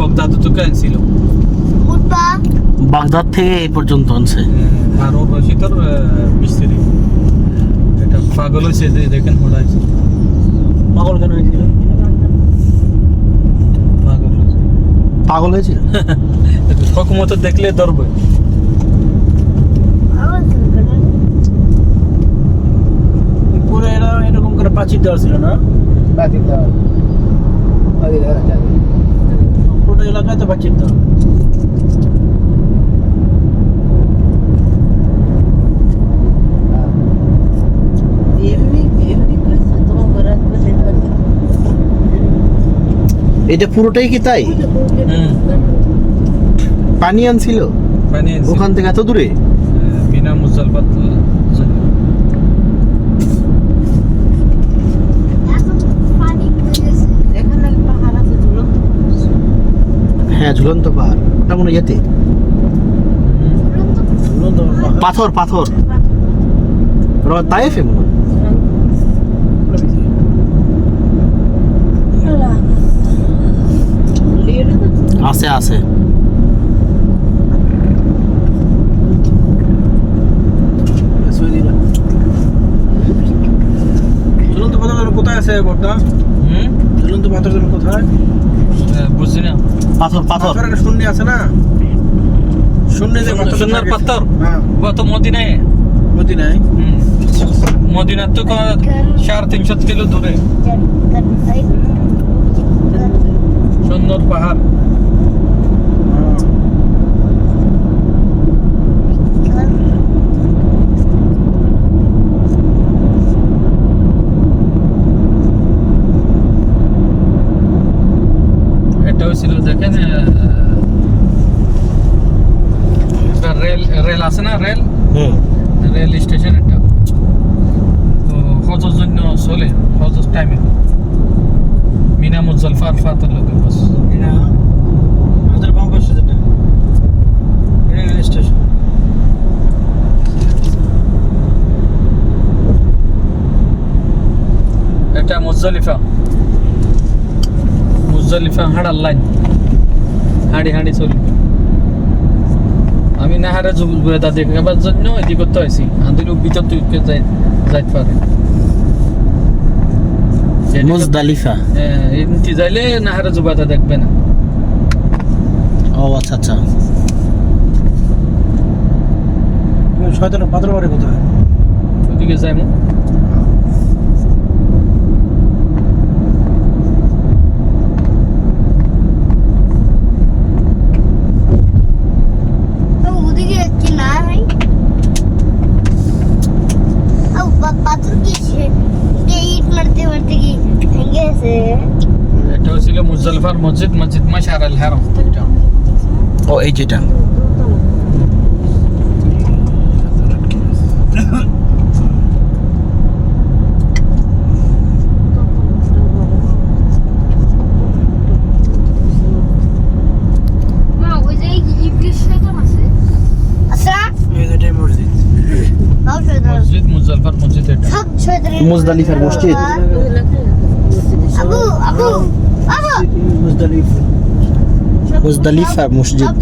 বগদাদ থেকে আনছিল। বাগদাদ থেকে এই পর্যন্ত আনছে। আরও বেশি তোর মিস্ত্রি এটা পাগল হয়েছে যে দেখেন পাগল কেন হয়েছিল? পাগল হয়েছে। পাগল হয়েছিল? হকুমত দেখলে ধরবে। পুরো এরকম করে প্রাচীর দেওয়া ছিল না? পুরো এলাকায় তো প্রাচীর দেওয়া এটা পুরোটাই কি তাই? পানি আনছিল? ওখান থেকে এত দূরে? আহ, বিনা মুজালবাত হ্যাঁ ঝুলন্ত পাহাড়। ওটা মনে ইয়েতে। ঝুলন্ত পাথর পাথর। ওটা তাইফে মনে আছে আছে। ঝুলন্ত পাথর কোথায় আছে বর্তমান হুম? ঝুলন্ত পাথর কোথায়? বুঝছি না। পাথর পাথর। শূন্য আছে না? শূন্য যে থাকে। পাথর? গত কত মদিনায়। মদিনায়? হুম। মদিনার তো ক- চার তিনশো কিলো দূরে। সুন্দর পাহাড় হ্যাঁ। এটা হয়েছিল দেখেন আহ, একটা রেল রেল আছে না রেল? রেল স্টেশন এটা তো হজর জন্য চলে হজর টাইমে মিনা মুজলফার ফাতের লোকের বাস। এটা আমাদের বাম পাশে যেটা। এটা রেল স্টেশন। এটা মুজলিফা মুজলিফা হাঁড়ার লাইন হাঁড়ি হাঁড়ি আমি নাহারে জুবেদা দেখাবার জন্য এদিক করতে হয়েছি আদির ভিতর তুই যাইতে পারে। মুজদালিফা হ্যাঁ, এমনি যাইলে নাহারে জুবাদা দেখবে না। ও আচ্ছা আচ্ছা। শয়তানের পাথর বাড়ি কোথায়? ওদিকে যাইমু ওদিকে কি না ভাই ও পাথর কি কে ইট মারতে মারতে কি গেছে এটা হচ্ছিল মুজলফার মসজিদ মসজিদ মাশার আল হারাম। ও এই যেটা। আছে। আচ্ছা। মসজিদ। সব মসজিদ এটা। মুজদালিফার মসজিদ। আবু আবু আবু মুজদালিফা মুজদালিফা মসজিদ সব